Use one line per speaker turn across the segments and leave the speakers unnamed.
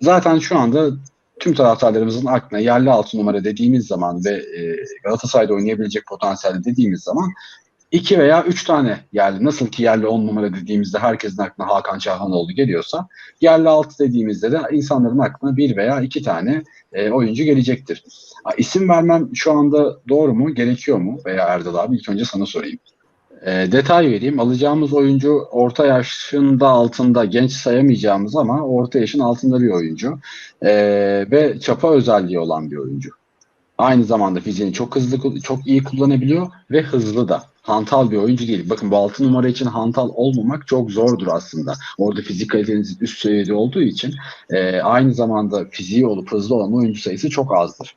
Zaten şu anda tüm taraftarlarımızın aklına yerli altı numara dediğimiz zaman ve e, Galatasaray'da oynayabilecek potansiyelde dediğimiz zaman iki veya üç tane yerli nasıl ki yerli on numara dediğimizde herkesin aklına Hakan Çağhanoğlu geliyorsa yerli altı dediğimizde de insanların aklına bir veya iki tane e, oyuncu gelecektir. İsim vermem şu anda doğru mu, gerekiyor mu veya Erdal abi ilk önce sana sorayım. E, detay vereyim. Alacağımız oyuncu orta yaşında altında genç sayamayacağımız ama orta yaşın altında bir oyuncu. E, ve çapa özelliği olan bir oyuncu. Aynı zamanda fiziğini çok hızlı, çok iyi kullanabiliyor ve hızlı da. Hantal bir oyuncu değil. Bakın bu 6 numara için hantal olmamak çok zordur aslında. Orada fizik kaliteniz üst seviyede olduğu için e, aynı zamanda fiziği olup hızlı olan oyuncu sayısı çok azdır.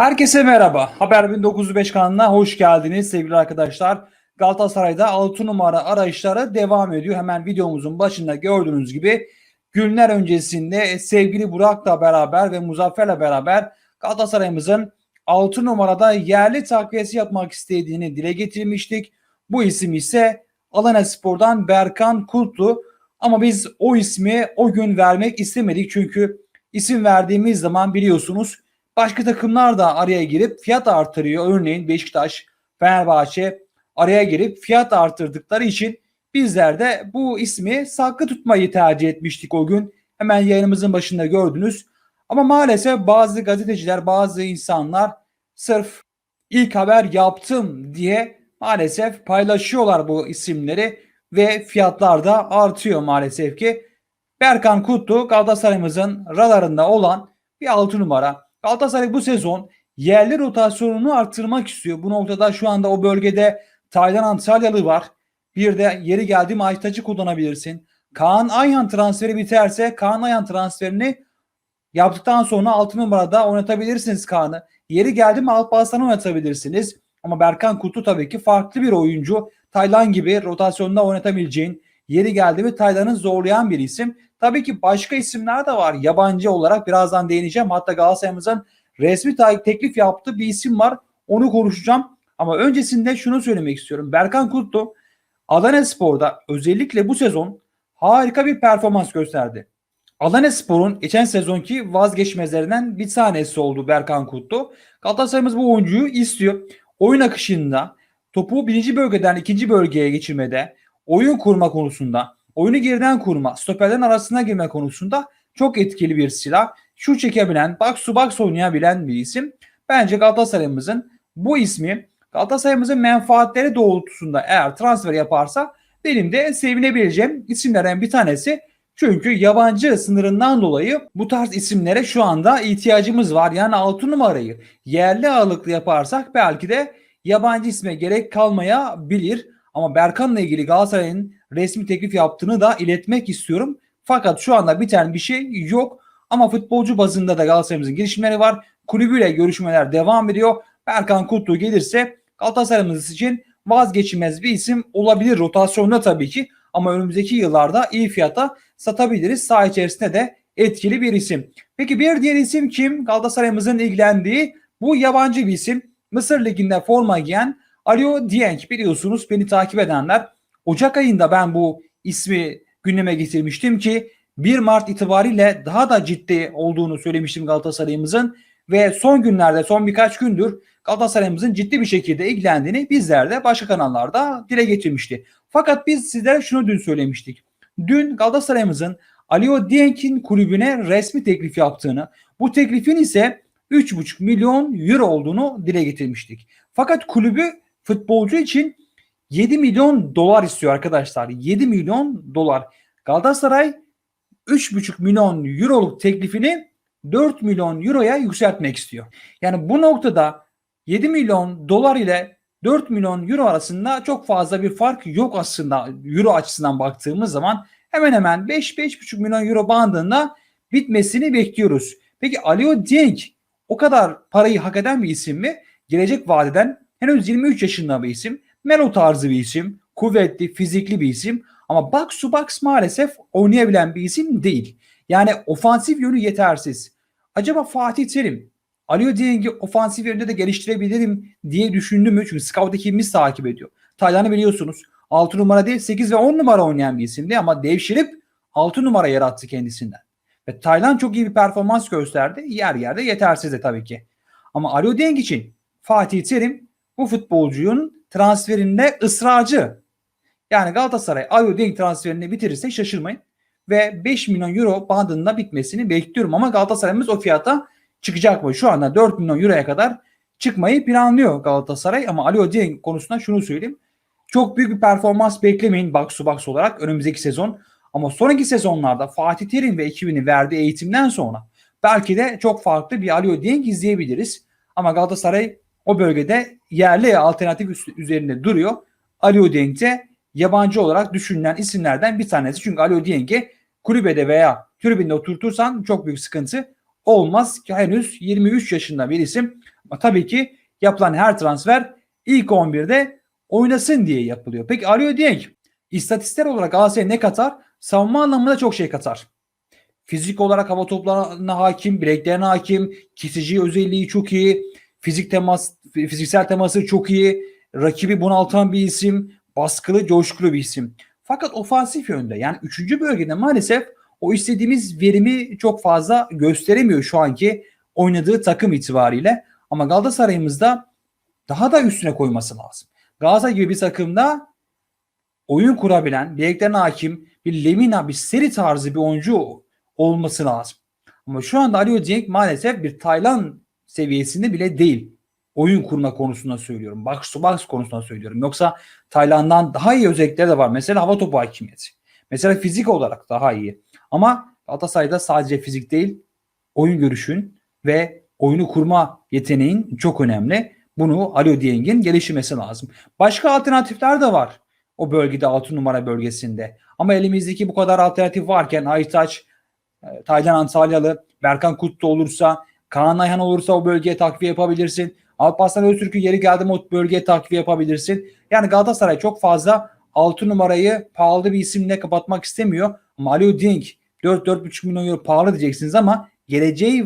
Herkese merhaba. Haber 1905 kanalına hoş geldiniz sevgili arkadaşlar. Galatasaray'da 6 numara arayışları devam ediyor. Hemen videomuzun başında gördüğünüz gibi günler öncesinde sevgili Burak'la beraber ve Muzaffer'le beraber Galatasaray'ımızın 6 numarada yerli takviyesi yapmak istediğini dile getirmiştik. Bu isim ise Alanya Spor'dan Berkan Kultlu. Ama biz o ismi o gün vermek istemedik. Çünkü isim verdiğimiz zaman biliyorsunuz Başka takımlar da araya girip fiyat artırıyor. Örneğin Beşiktaş, Fenerbahçe araya girip fiyat artırdıkları için bizler de bu ismi saklı tutmayı tercih etmiştik o gün. Hemen yayınımızın başında gördünüz. Ama maalesef bazı gazeteciler, bazı insanlar sırf ilk haber yaptım diye maalesef paylaşıyorlar bu isimleri ve fiyatlar da artıyor maalesef ki. Berkan Kutlu Galatasaray'ımızın radarında olan bir 6 numara. Galatasaray bu sezon yerli rotasyonunu arttırmak istiyor. Bu noktada şu anda o bölgede Taylan Antalyalı var. Bir de yeri geldi mi Aytaç'ı kullanabilirsin. Kaan Ayhan transferi biterse Kaan Ayhan transferini yaptıktan sonra 6 numarada oynatabilirsiniz Kaan'ı. Yeri geldi mi Alparslan'ı oynatabilirsiniz. Ama Berkan Kutlu tabii ki farklı bir oyuncu. Taylan gibi rotasyonda oynatabileceğin, yeri geldi mi Taylan'ı zorlayan bir isim. Tabii ki başka isimler de var. Yabancı olarak birazdan değineceğim. Hatta Galatasaray'ımızın resmi teklif yaptığı bir isim var. Onu konuşacağım. Ama öncesinde şunu söylemek istiyorum. Berkan Kutlu Adana Spor'da özellikle bu sezon harika bir performans gösterdi. Adana Spor'un geçen sezonki vazgeçmezlerinden bir tanesi oldu Berkan Kutlu. Galatasaray'ımız bu oyuncuyu istiyor. Oyun akışında topu birinci bölgeden ikinci bölgeye geçirmede, oyun kurma konusunda oyunu geriden kurma, stoperlerin arasına girme konusunda çok etkili bir silah. Şu çekebilen, box to box oynayabilen bir isim. Bence Galatasaray'ımızın bu ismi Galatasaray'ımızın menfaatleri doğrultusunda eğer transfer yaparsa benim de sevinebileceğim isimlerden bir tanesi. Çünkü yabancı sınırından dolayı bu tarz isimlere şu anda ihtiyacımız var. Yani 6 numarayı yerli ağırlıklı yaparsak belki de yabancı isme gerek kalmayabilir. Ama Berkan'la ilgili Galatasaray'ın resmi teklif yaptığını da iletmek istiyorum. Fakat şu anda biten bir şey yok. Ama futbolcu bazında da Galatasaray'ımızın girişimleri var. Kulübüyle görüşmeler devam ediyor. Berkan Kutlu gelirse Galatasaray'ımız için vazgeçilmez bir isim olabilir rotasyonda tabii ki. Ama önümüzdeki yıllarda iyi fiyata satabiliriz. Saha içerisinde de etkili bir isim. Peki bir diğer isim kim? Galatasaray'ımızın ilgilendiği bu yabancı bir isim. Mısır Ligi'nde forma giyen Alio Dieng biliyorsunuz beni takip edenler Ocak ayında ben bu ismi gündeme getirmiştim ki 1 Mart itibariyle daha da ciddi olduğunu söylemiştim Galatasaray'ımızın ve son günlerde son birkaç gündür Galatasaray'ımızın ciddi bir şekilde ilgilendiğini bizler de başka kanallarda dile getirmişti. Fakat biz sizlere şunu dün söylemiştik. Dün Galatasaray'ımızın Alio Dieng'in kulübüne resmi teklif yaptığını, bu teklifin ise 3,5 milyon euro olduğunu dile getirmiştik. Fakat kulübü futbolcu için 7 milyon dolar istiyor arkadaşlar. 7 milyon dolar. Galatasaray 3,5 milyon euroluk teklifini 4 milyon euroya yükseltmek istiyor. Yani bu noktada 7 milyon dolar ile 4 milyon euro arasında çok fazla bir fark yok aslında euro açısından baktığımız zaman hemen hemen 5-5,5 milyon euro bandında bitmesini bekliyoruz. Peki Alio Dieng o kadar parayı hak eden bir isim mi? Gelecek vadeden henüz 23 yaşında bir isim. Melo tarzı bir isim. Kuvvetli, fizikli bir isim. Ama box to box maalesef oynayabilen bir isim değil. Yani ofansif yönü yetersiz. acaba Fatih Terim Aliyo Dieng'i ofansif yönde de geliştirebilirim diye düşündü mü? Çünkü scout ekibimiz takip ediyor. Taylan'ı biliyorsunuz. 6 numara değil 8 ve 10 numara oynayan bir isimdi ama devşirip 6 numara yarattı kendisinden. Ve Taylan çok iyi bir performans gösterdi. Yer yerde yetersiz de tabii ki. Ama Aliyo Dieng için Fatih Terim bu futbolcunun transferinde ısrarcı. Yani Galatasaray Aliyo Dieng transferini bitirirse şaşırmayın. Ve 5 milyon euro bandında bitmesini bekliyorum. Ama Galatasaray'ımız o fiyata çıkacak mı? Şu anda 4 milyon euroya kadar çıkmayı planlıyor Galatasaray. Ama Aliyo Dieng konusunda şunu söyleyeyim. Çok büyük bir performans beklemeyin box to box olarak önümüzdeki sezon. Ama sonraki sezonlarda Fatih Terim ve ekibini verdiği eğitimden sonra belki de çok farklı bir Aliyo Dieng izleyebiliriz. Ama Galatasaray o bölgede yerli alternatif üzerinde duruyor. Aliyo Dieng de yabancı olarak düşünülen isimlerden bir tanesi. Çünkü Aliyo Dieng'i kulübede veya tribünde oturtursan çok büyük sıkıntı olmaz ki henüz 23 yaşında bir isim. Ama tabii ki yapılan her transfer ilk 11'de oynasın diye yapılıyor. Peki Aliyo Dieng istatistikler olarak Galatasaray'a ne katar? Savunma anlamında çok şey katar. Fizik olarak hava toplarına hakim, bileklerine hakim, kesici özelliği çok iyi, fizik temas, fiziksel teması çok iyi, rakibi bunaltan bir isim, baskılı, coşkulu bir isim. Fakat ofansif yönde yani 3. bölgede maalesef o istediğimiz verimi çok fazla gösteremiyor şu anki oynadığı takım itibariyle. Ama Galatasaray'ımızda daha da üstüne koyması lazım. Galatasaray gibi bir takımda oyun kurabilen, bileklerine hakim, bir Lemina, bir seri tarzı bir oyuncu olması lazım. Ama şu anda Ali Dieng maalesef bir Taylan seviyesinde bile değil. Oyun kurma konusunda söylüyorum. Box to box konusunda söylüyorum. Yoksa Tayland'dan daha iyi özellikleri de var. Mesela hava topu hakimiyeti. Mesela fizik olarak daha iyi. Ama Galatasaray'da sadece fizik değil, oyun görüşün ve oyunu kurma yeteneğin çok önemli. Bunu Ali Dieng'in geliştirmesi lazım. Başka alternatifler de var o bölgede 6 numara bölgesinde. Ama elimizdeki bu kadar alternatif varken Aytaç, e, Taylan Antalyalı, Berkan Kutlu olursa, Kaan Ayhan olursa o bölgeye takviye yapabilirsin. Alparslan Öztürk'ü yeri geldi mi o bölgeye takviye yapabilirsin. Yani Galatasaray çok fazla 6 numarayı pahalı bir isimle kapatmak istemiyor. Ama Ali Dieng 4-4,5 milyon euro pahalı diyeceksiniz ama geleceği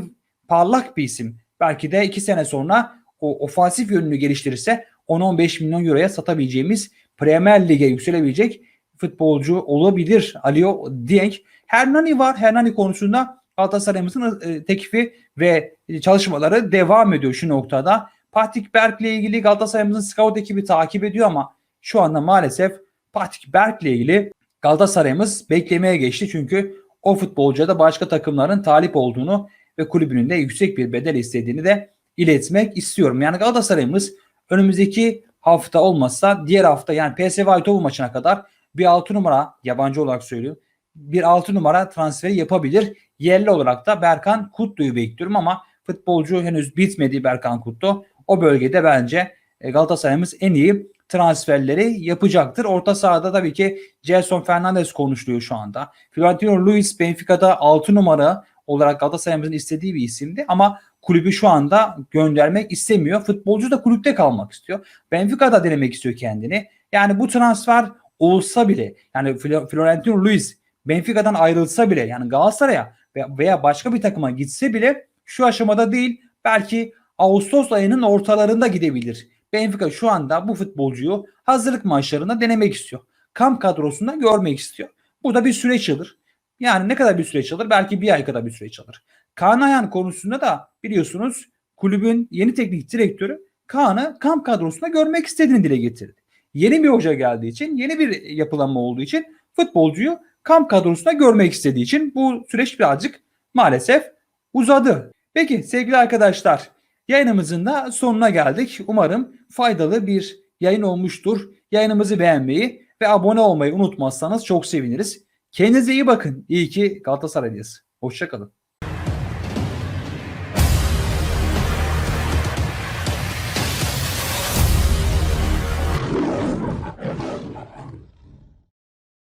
parlak bir isim. Belki de 2 sene sonra o ofansif yönünü geliştirirse 10-15 milyon euroya satabileceğimiz Premier Lig'e yükselebilecek futbolcu olabilir Alio Dieng. Hernani var. Hernani konusunda Galatasaray'ımızın e, teklifi ve çalışmaları devam ediyor şu noktada. Patrick Berg ile ilgili Galatasaray'ımızın scout ekibi takip ediyor ama şu anda maalesef Patrick Berg ile ilgili Galatasaray'ımız beklemeye geçti. Çünkü o futbolcuya da başka takımların talip olduğunu ve kulübünün de yüksek bir bedel istediğini de iletmek istiyorum. Yani Galatasaray'ımız önümüzdeki hafta olmazsa diğer hafta yani PSV Eindhoven maçına kadar bir 6 numara yabancı olarak söylüyorum. Bir 6 numara transferi yapabilir. Yerli olarak da Berkan Kutlu'yu bekliyorum ama futbolcu henüz bitmedi Berkan Kutlu. O bölgede bence e, Galatasaray'ımız en iyi transferleri yapacaktır. Orta sahada tabii ki Gelson Fernandez konuşuluyor şu anda. Florentino Luis Benfica'da 6 numara olarak Galatasaray'ımızın istediği bir isimdi ama kulübü şu anda göndermek istemiyor. Futbolcu da kulüpte kalmak istiyor. Benfica da denemek istiyor kendini. Yani bu transfer olsa bile yani Florentino Luis Benfica'dan ayrılsa bile yani Galatasaray'a veya başka bir takıma gitse bile şu aşamada değil belki Ağustos ayının ortalarında gidebilir. Benfica şu anda bu futbolcuyu hazırlık maçlarında denemek istiyor. Kamp kadrosunda görmek istiyor. Bu da bir süreç alır. Yani ne kadar bir süreç alır? Belki bir ay kadar bir süreç alır. Kaan Ayhan konusunda da biliyorsunuz kulübün yeni teknik direktörü Kaan'ı kamp kadrosunda görmek istediğini dile getirdi. Yeni bir hoca geldiği için, yeni bir yapılanma olduğu için futbolcuyu kamp kadrosunda görmek istediği için bu süreç birazcık maalesef uzadı. Peki sevgili arkadaşlar yayınımızın da sonuna geldik. Umarım faydalı bir yayın olmuştur. Yayınımızı beğenmeyi ve abone olmayı unutmazsanız çok seviniriz. Kendinize iyi bakın. İyi ki Galatasaraylıyız. Hoşçakalın.